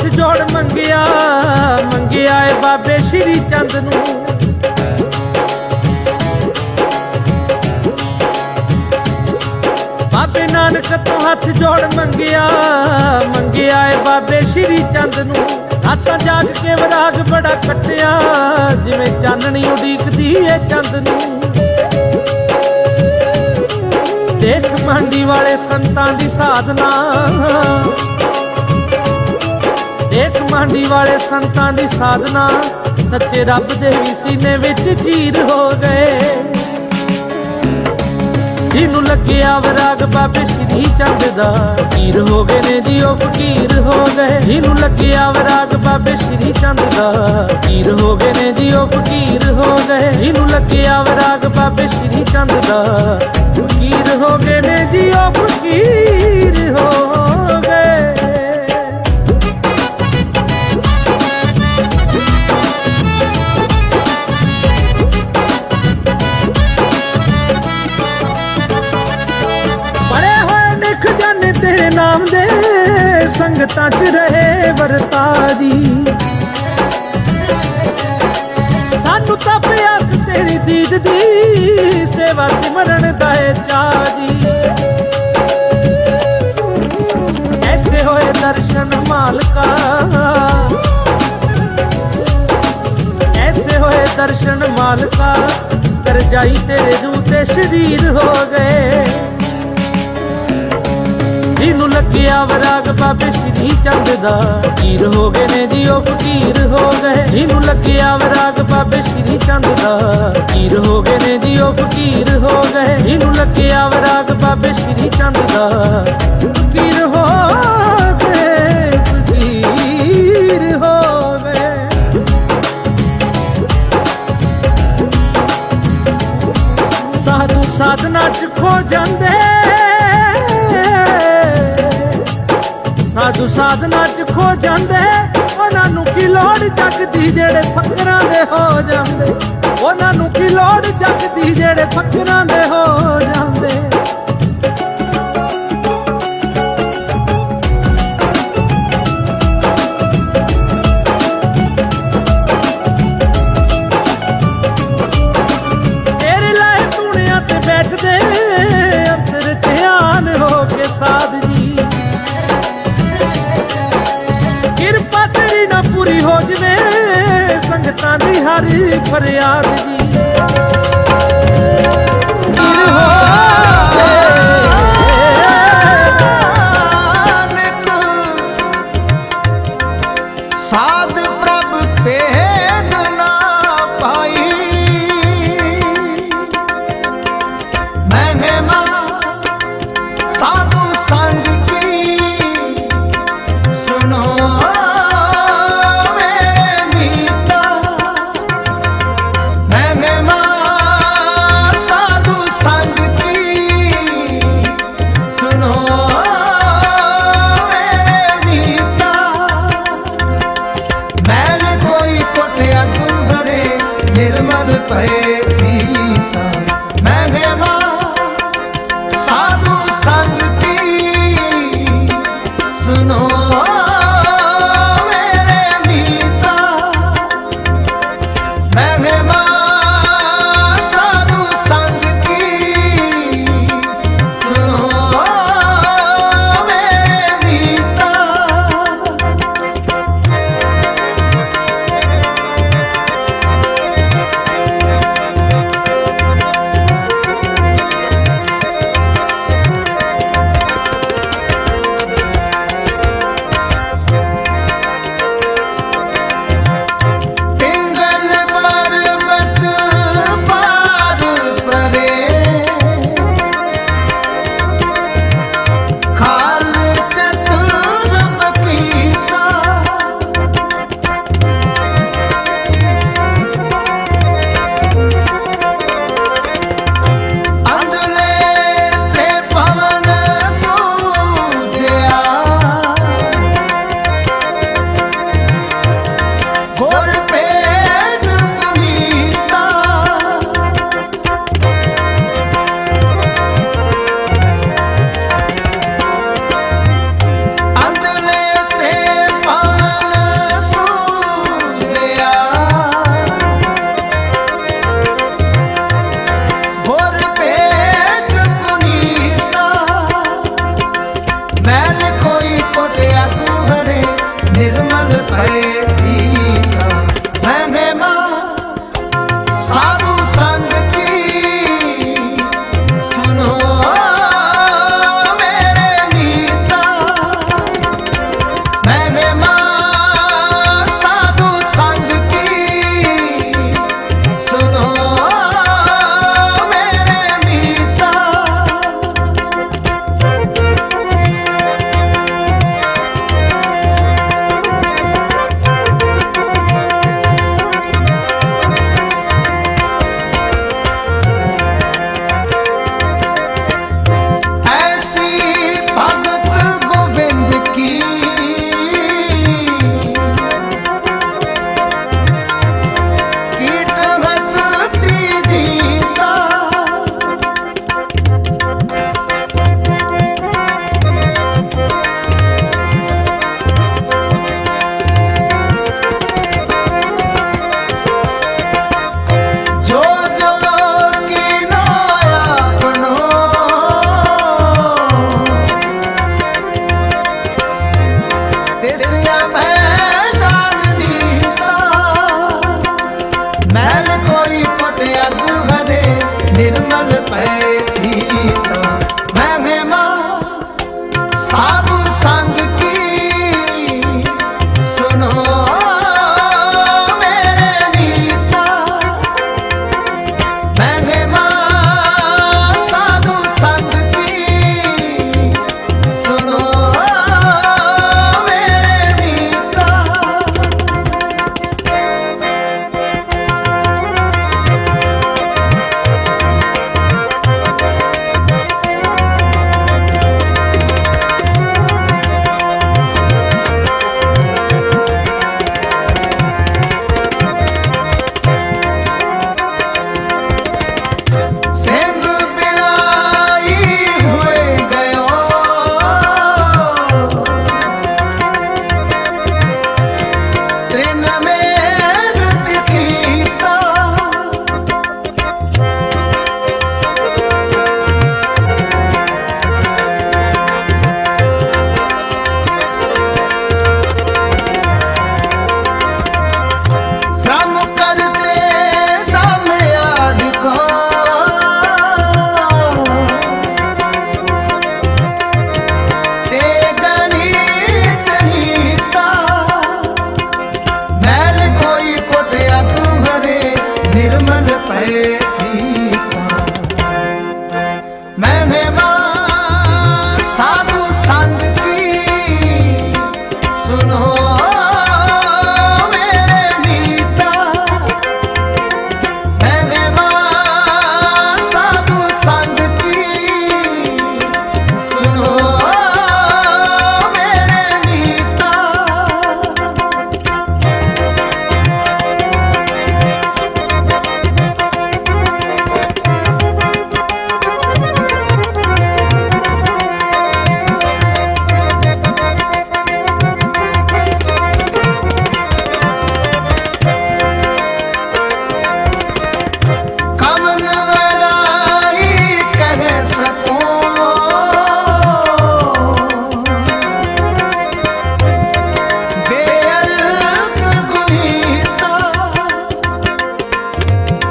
ਹੱਥ ਜੋੜ ਮੰਗਿਆ ਮੰਗਿਆ ਏ ਬਾਬੇ ਸ਼੍ਰੀ ਚੰਦ ਨੂੰ। ਬਾਬੇ ਨਾਨਕ ਤੋਂ ਹੱਥ ਜੋੜ ਮੰਗਿਆ ਮੰਗਿਆ ਏ ਬਾਬੇ ਸ਼੍ਰੀ ਚੰਦ ਨੂੰ। ਰਾਤਾਂ ਜਾਗ ਕੇ ਵਿਰਾਗ ਬੜਾ ਕੱਟਿਆ, ਜਿਵੇਂ ਚਾਨਣੀ ਉਡੀਕਦੀ ਏ ਚੰਦ ਨੂੰ। ਦੇਖ ਮੰਡੀ ਵਾਲੇ ਸੰਤਾਂ ਦੀ ਸਾਧਨਾ। ਦੇਖ ਮੰਡੀ ਵਾਲੇ ਸੰਤਾਂ ਦੀ ਸਾਧਨਾ, ਸੱਚੇ ਰੱਬ ਦੇ ਵੀ ਸੀਨੇ ਵਿੱਚ ਚੀਰ ਹੋ ਗਏ। ਜਿਹਨੂੰ ਲੱਗਿਆ ਵਰਾਗ ਬਾਬੇ ਸ਼੍ਰੀ ਚੰਦ ਦਾ ਪੀਰ ਹੋ ਗਏ ਨੇ ਜੀ, ਉਹ ਫਕੀਰ ਹੋ ਗਏ। ਜਿਹਨੂੰ ਲੱਗਿਆ ਵਰਾਗ ਬਾਬੇ ਸ਼੍ਰੀ ਚੰਦ ਦਾ ਪੀਰ ਹੋ ਗਏ ਨੇ ਜੀ, ਉਹ ਫਕੀਰ ਹੋ ਗਏ। ਜਿਹਨੂੰ ਲੱਗਿਆ ਵਰਾਗ ਬਾਬੇ ਸ਼੍ਰੀ ਚੰਦ ਦਾ, ਫਕੀਰ ਹੋ ਗਏ ਨੇ ਜੀ, ਉਹ ਫਕੀਰ ਹੋ ਤੇਰੇ ਨਾਮ ਦੇ ਸੰਗਤਾਂ 'ਚ ਰਹੇ ਵਰਤਾਰੀ। ਸਾਨੂੰ ਤਾਂ ਪਿਆਸ ਤੇਰੀ ਦੀਦ ਦੀ, ਸੇਵਾ ਸਿਮਰਨ ਦਾ ਏ ਚਾਅ ਐਸੇ ਹੋਏ ਦਰਸ਼ਨ ਮਾਲਕਾ। ਐਸੇ ਹੋਏ ਦਰਸ਼ਨ ਮਾਲਕਾ ਕਰ ਜਾਈ ਤੇਰੇ ਜੂ ਤੇ ਸ਼ਰੀਰ ਹੋ ਗਏ। ਜਿਹਨੂੰ ਲੱਗਿਆ ਵਰਾਗ ਬਾਬੇ ਸ਼੍ਰੀ ਚੰਦ ਦਾ? ਪੀਰ ਹੋ ਗਏ ਨੇ ਜੀ ਉਹ ਫਕੀਰ ਹੋ ਗਏ। ਜਿਹਨੂੰ ਲੱਗਿਆ ਵਰਾਗ ਬਾਬੇ ਸ਼੍ਰੀ ਚੰਦ ਦਾ? ਪੀਰ ਹੋ ਗਏ ਨੇ ਜੀ ਉਹ ਫਕੀਰ ਹੋ ਗਏ। ਜਿਹਨੂੰ ਲੱਗਿਆ ਵਰਾਗ ਬਾਬੇ ਸ਼੍ਰੀ ਚੰਦ ਦਾ? ਫਕੀਰ ਹੋ ਚੱਕਦੀ ਜਿਹੜੇ ਫਕਰਾਂ ਦੇ ਹੋ ਜਾਂਦੇ। ਉਹਨਾਂ ਨੂੰ ਕੀ ਲੋੜ ਚੱਕਦੀ ਜਿਹੜੇ ਫਕਰਾਂ ਦੇ ਹੋ ਜਾਂਦੇ।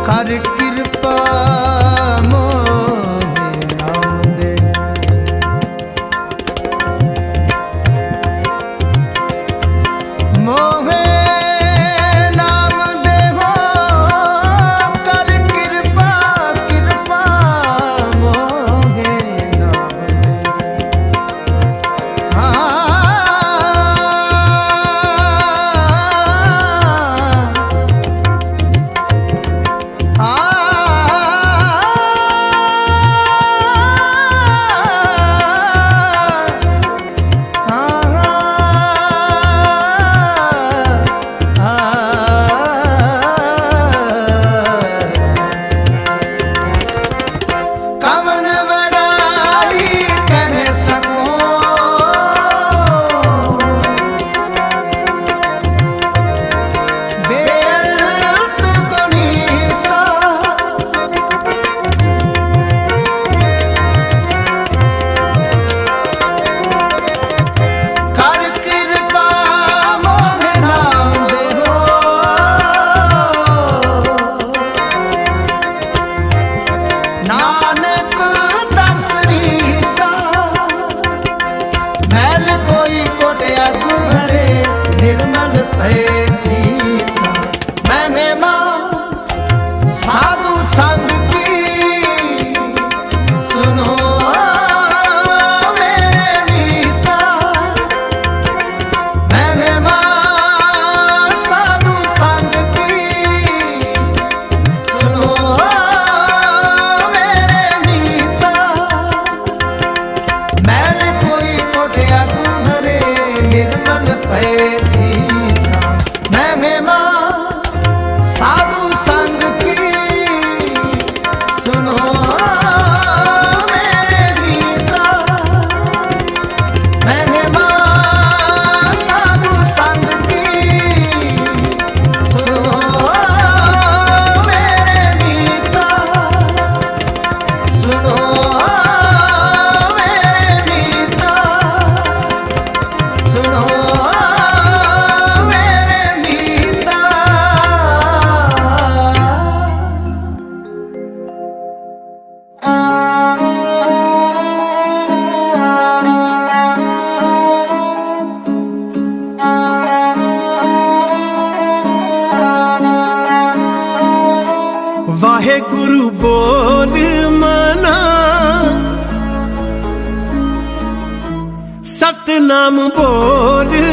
हर की নাম বলে